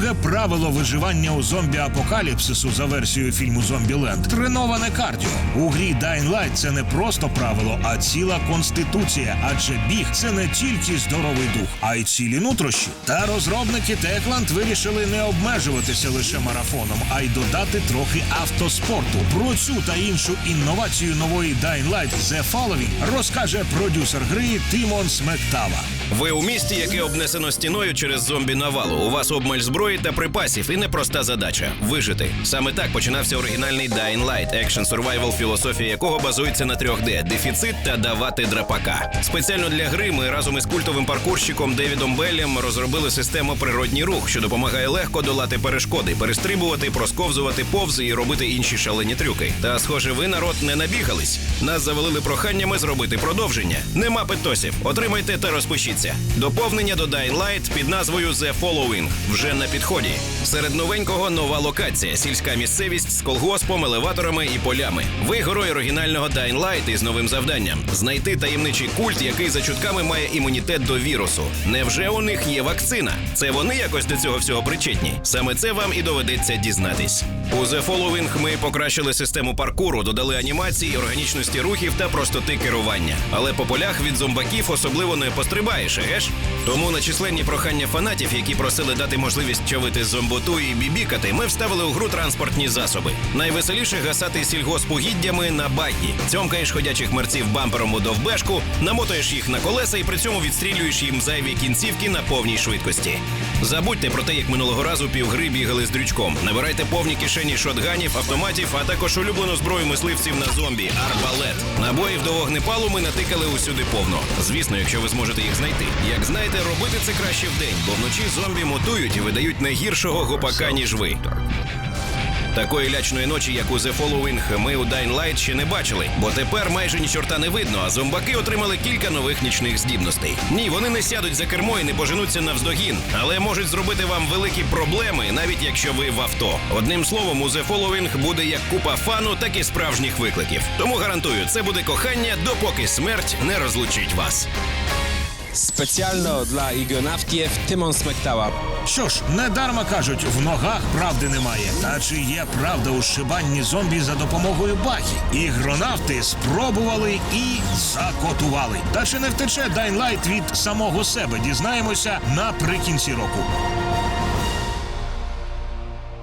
Друге правило виживання у зомбі-апокаліпсису за версією фільму Зомбіленд треноване кардіо. У грі Dying Light це не просто правило, а ціла конституція. Адже біг це не тільки здоровий дух, а й цілі нутрощі. Та розробники Techland вирішили не обмежуватися лише марафоном, а й додати трохи автоспорту. Про цю та іншу інновацію нової Dying Light The Following розкаже продюсер гри Тимон Смектава. Ви у місті, яке обнесено стіною через зомбі навалу. У вас обмаль зброї та припасів, і непроста задача вижити. Саме так починався оригінальний Dying Light, екшен survival, філософія якого базується на 3D – дефіцит та давати драпака. Спеціально для гри ми разом із культовим паркурщиком Девідом Беллем розробили систему природній рух, що допомагає легко долати перешкоди, перестрибувати, просковзувати повзи і робити інші шалені трюки. Та, схоже, ви народ не набігались. Нас завалили проханнями зробити продовження. Нема питосів. Отримайте та розпишіться. Доповнення до Dying Light під назвою The Following вже на підході. Серед новенького нова локація, сільська місцевість з колгоспом, елеваторами і полями. Ви герой оригінального Dying Light із новим завданням знайти таємничий культ, який за чутками має імунітет до вірусу. Невже у них є вакцина? Це вони якось до цього всього причетні? Саме це вам і доведеться дізнатись. У The Following ми покращили систему паркуру, додали анімації, органічності рухів та простоти керування. Але по полях від зомбаків особливо не пострибаєш, ж? Тому на численні прохання фанатів, які просили дати можливість човити зомботу і бібікати, ми вставили у гру транспортні засоби. Найвеселіше гасати сільгоспугіддями на багі. Цьомкаєш ходячих мерців бампером у довбешку, намотуєш їх на колеса і при цьому відстрілюєш їм зайві кінцівки на повній швидкості. Забудьте про те, як минулого разу півгри бігали з дрючком. Набирайте повні кишені шотганів, автоматів, а також улюблену зброю мисливців на зомбі арбалет. Набоїв до вогнепалу ми натикали усюди повно. Звісно, якщо ви зможете їх знайти. Як знаєте, робити це краще вдень, бо вночі зомбі мутують і видають не гіршого гопака, ніж ви. Такої лячної ночі, як у The Following, ми у Dying Light ще не бачили, бо тепер майже ні чорта не видно, а зомбаки отримали кілька нових нічних здібностей. Ні, вони не сядуть за кермо і не поженуться навздогін, але можуть зробити вам великі проблеми, навіть якщо ви в авто. Одним словом, у The Following буде як купа фану, так і справжніх викликів. Тому гарантую, це буде кохання, допоки смерть не розлучить вас. Specjalno для ігонавтів Тимон Смектава. Що ж, недарма кажуть, в ногах правди немає. Та чи є правда у шибанні зомбі за допомогою бахі? Ігронавти спробували і закотували. Та чи не втече Дайнлайт від самого себе? Дізнаємося наприкінці року.